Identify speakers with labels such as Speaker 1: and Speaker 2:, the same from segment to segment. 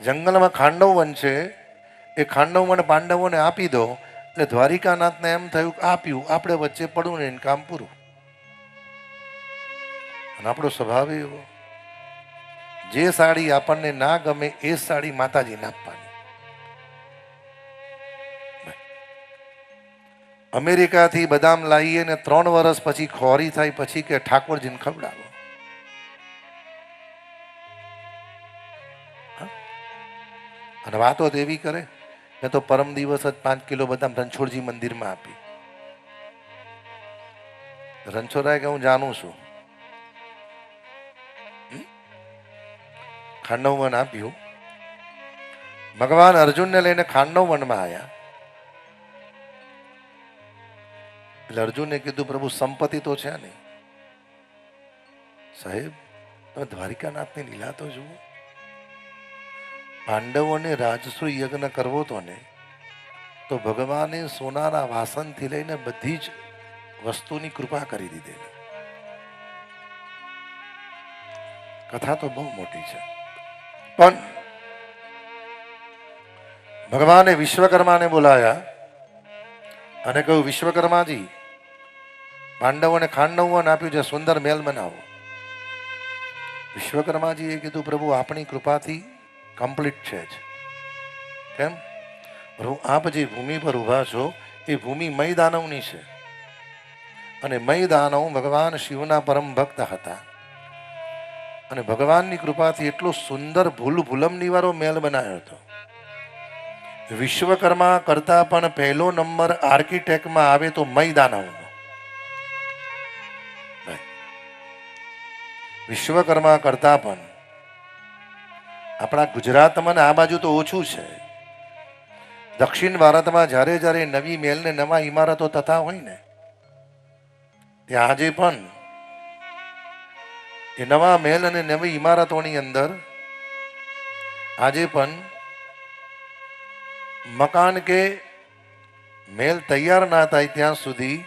Speaker 1: જંગલમાં ખાંડવ વન છે, એ ખાંડવ વન પાંડવોને આપી દો, એટલે દ્વારિકાનાથને એમ થયું કે આપ્યું, આપણે વચ્ચે પડવું ને કામ પૂરું. અને આપણો સ્વભાવ એવો. જે સાડી આપણને ના ગમે, એ સાડી માતાજીને આપવાની. અમેરિકાથી બદામ લાવીએ ને ત્રણ વર્ષ પછી ખોરી થાય, પછી કે ઠાકોરજીને ખવડાવો. અને વાતો તો એવી કરે. મેં તો પરમ દિવસ જ પાંચ કિલો બદામ રણછોડજી મંદિરમાં આપી. રણછોડરાય કે હું જાણું છું? ખાંડવ વન આપ્યું. ભગવાન અર્જુનને લઈને ખાંડવ વનમાં આવ્યા એટલે અર્જુને કીધું, પ્રભુ, સંપત્તિ તો છે નહીં. સાહેબ, તમે દ્વારિકાનાથની લીલા તો જુઓ. પાંડવોને રાજસુ યજ્ઞ કરવો તો ને, તો ભગવાને સોનાના વાસનથી લઈને બધી જ વસ્તુની કૃપા કરી દીધેલી. કથા તો બહુ મોટી છે. પણ ભગવાને વિશ્વકર્માને બોલાયા અને કહ્યું, વિશ્વકર્માજી, પાંડવોને ખાંડવન આપ્યું છે, સુંદર મહેલ બનાવો. વિશ્વકર્માજીએ કીધું, પ્રભુ, આપણી કૃપાથી કમ્પ્લીટ છે જ. કેમ? આપ જે ભૂમિ પર ઊભા છો, એ ભૂમિ મય દાનવની છે. અને મય દાનવ ભગવાન શિવના પરમ ભક્ત હતા. અને ભગવાનની કૃપાથી એટલો સુંદર ભૂલ ભૂલમની વારો મેલ બનાવ્યો હતો. વિશ્વકર્મા કરતા પણ પહેલો નંબર આર્કિટેક્ટમાં આવે તો મય દાનવનો વિશ્વકર્મા કરતા પણ આપણા ગુજરાતમાં આ બાજુ તો ઓછું છે. દક્ષિણ ભારતમાં જ્યારે જ્યારે નવી મેલ ને નવા ઇમારતો થતા હોય ને ત્યાં આજે પણ એ નવા મેલ અને નવી ઇમારતોની અંદર આજે પણ મકાન કે મેલ તૈયાર ના થાય ત્યાં સુધી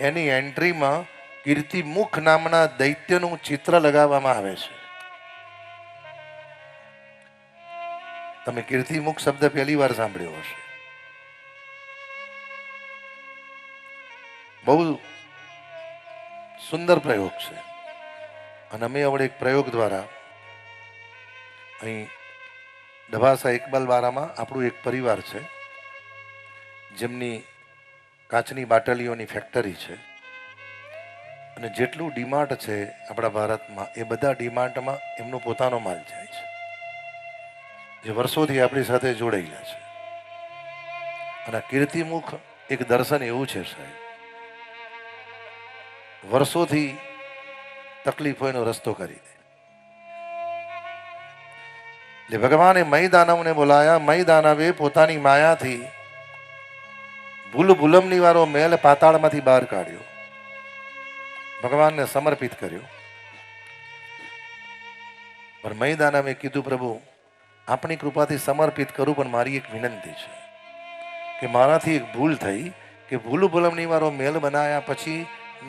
Speaker 1: એની એન્ટ્રીમાં કીર્તિમુખ નામના દૈત્યનું ચિત્ર લગાવવામાં આવે છે. તમે કીર્તિમુખ શબ્દ પહેલી વાર સાંભળ્યો હશે. બહુ સુંદર પ્રયોગ છે. અને અમે હવે એક પ્રયોગ દ્વારા અહીં ડભાસા ઇકબાલ વારામાં આપણું એક પરિવાર છે, જેમની કાચની બાટલીઓની ફેક્ટરી છે. અને જેટલું ડિમાન્ડ છે આપણા ભારતમાં, એ બધા ડિમાન્ડમાં એમનો પોતાનો માલ છે જે વર્ષોથી આપણી સાથે જોડાયેલા છે. અને કીર્તિમુખ એક દર્શન એવું છે સાહેબ. વર્ષોથી તકલીફો એનો રસ્તો કરી દે. એટલે ભગવાને મય દાનવને બોલાયા. મય દાનવે પોતાની માયાથી ભૂલ ભૂલમની વાળો મેલ પાતાળમાંથી બહાર કાઢ્યો. ભગવાનને સમર્પિત કર્યો. પણ મય દાનવે કીધું, પ્રભુ આપણી કૃપાથી સમર્પિત કરું, પણ મારી એક વિનંતી છે કે મારાથી એક ભૂલ થઈ કે ભૂલ ભૂલમની વારો મેલ બનાવ્યા પછી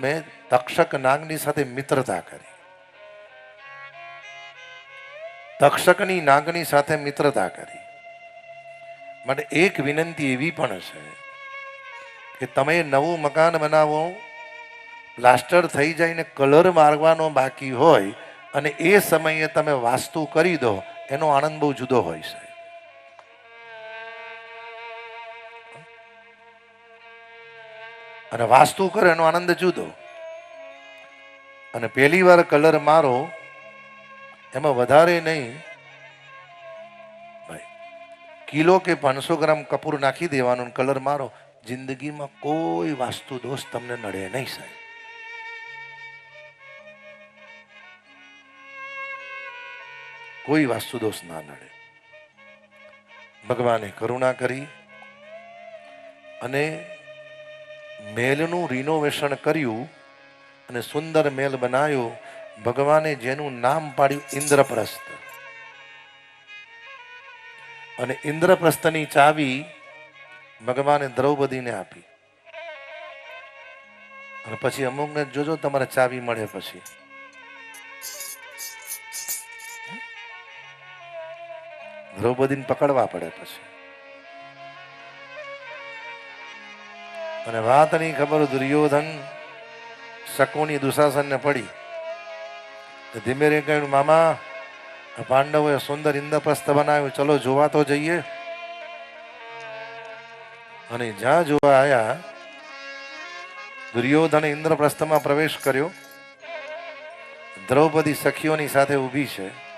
Speaker 1: મેં તક્ષક નાગની સાથે મિત્રતા કરી. તક્ષકની નાગની સાથે મિત્રતા કરી. માટે એક વિનંતી એવી પણ છે કે તમે નવું મકાન બનાવો, પ્લાસ્ટર થઈ જાય ને કલર મારવાનો બાકી હોય અને એ સમયે તમે વાસ્તુ કરી દો એનો આનંદ બહુ જુદો હોય છે. અને વાસ્તુ કરે, એનો આનંદ જુદો. અને પહેલી વાર કલર મારો, એમાં વધારે નહીં. ભાઈ, કિલો કે પાંચસો ગ્રામ કપૂર નાખી દેવાનો કલર મારો, જિંદગીમાં કોઈ વાસ્તુ દોષ તમને નડે નહીં સાહેબ. કોઈ વાસ્તુદોષ ના નડે. ભગવાને કરુણા કરી અને મહેલનું રિનોવેશન કર્યું અને સુંદર મહેલ બનાવ્યો ભગવાને જેનું નામ પાડ્યું ઇન્દ્રપ્રસ્થ. અને ઇન્દ્રપ્રસ્થની ચાવી ભગવાને દ્રૌપદીને આપી. અને પછી અમુકને જોજો તમારે ચાવી મળે પછી. દ્રૌપદીને પકડવા પડે પછી. અને વાત નહીં ખબર દુર્યોધન શકુની દુશાસનને પડી. ધીમે રે કહ્યું, મામા પાંડવોએ સુંદર ઇન્દ્રપ્રસ્થ બનાવ્યું. ચલો જોવા તો જઈએ. અને જ્યાં જોવા આવ્યા દુર્યોધને ઇન્દ્રપ્રસ્થમાં પ્રવેશ કર્યો. દ્રૌપદી સખીઓની સાથે ઊભી છે.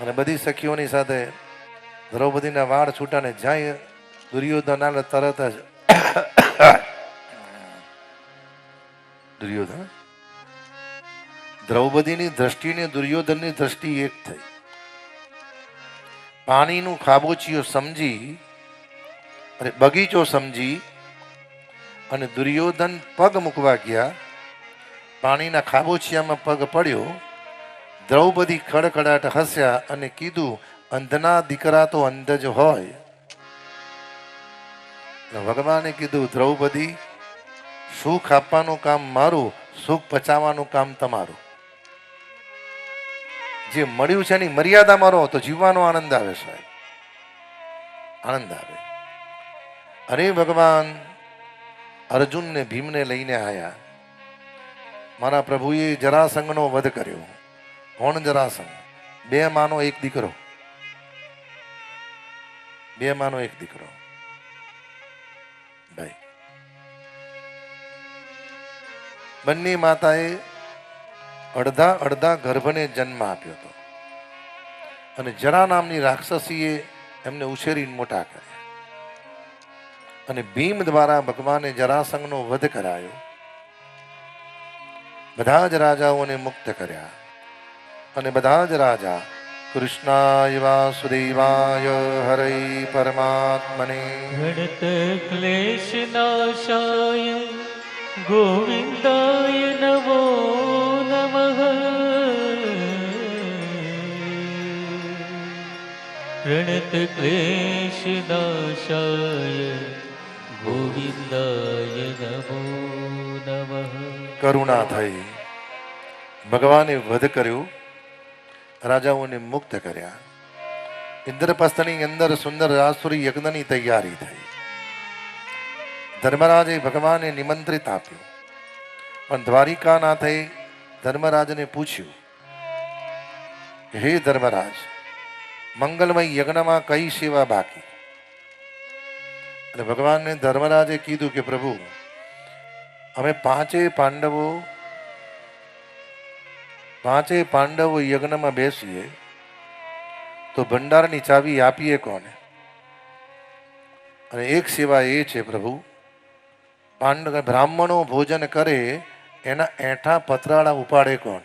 Speaker 1: અને બધી સખીઓની સાથે દ્રૌપદીના વાળ છૂટાને જાય દુર્યોધન આવે તરત જ દુર્યોધન? દ્રૌપદીની દ્રષ્ટિને દુર્યોધનની દ્રષ્ટિ એક થઈ. પાણીનું ખાબોચિયો સમજી અને બગીચો સમજી અને દુર્યોધન પગ મૂકવા ગયા. પાણીના ખાબોચિયામાં પગ પડ્યો. દ્રૌપદી ખડખડાટ હસ્યા અને કીધું, અંધના દીકરા તો અંધ જ હોય. ભગવાને કીધું, દ્રૌપદી સુખ આપવાનું કામ મારું સુખ પચાવવાનું કામ તમારું? જે મળ્યું છે એની મર્યાદા મારો તો જીવવાનો આનંદ આવે સાહેબ. આનંદ આવે. અરે ભગવાન, અર્જુનને ભીમને લઈને આવ્યા મારા પ્રભુએ જરાસંઘનો વધ કર્યો. કોણ જરાસંઘ બે માનો એક દીકરો. બે માનો એક દીકરો. ભાઈ. બંને માતાએ અડધા અડધા ગર્ભને જન્મ આપ્યો હતો. અને જરા નામની રાક્ષસીએ એમને ઉછેરીને મોટા કર્યા. અને ભીમ દ્વારા ભગવાને જરાસંઘનો વધ કરાયો. બધા જ રાજાઓને મુક્ત કર્યા. અને બધા જ રાજા કૃષ્ણાય વાસુદેવાય હરે પરમાત્મને.
Speaker 2: ગણત ક્લેશનાશાય ગોવિંદાય નમો નમઃ. ગણત ક્લેશ નાશાય ગોવિંદાય નમો નમઃ.
Speaker 1: કરુણા થઈ. ભગવાને વધ કર્યો રાજાઓને મુક્ત કર્યા. ઇન્દ્રપ્રસ્થની અંદર સુંદર રાસુરી યજ્ઞની તૈયારી થઈ. ધર્મરાજે ભગવાનને નિમંત્રિત આપ્યું. પણ દ્વારિકાનાથે ધર્મરાજને પૂછ્યું, હે ધર્મરાજ, મંગલમય યજ્ઞમાં કઈ સેવા બાકી? અને ભગવાનને ધર્મરાજે કીધું કે, પ્રભુ, અમે પાંચે પાંડવો પાંચે પાંડવો યજ્ઞમાં બેસીએ, તો ભંડારની ચાવી આપીએ કોને? અને એક સેવા એ છે પ્રભુ, પાંડ બ્રાહ્મણો ભોજન કરે, એના એઠા પતરાળા ઉપાડે કોણ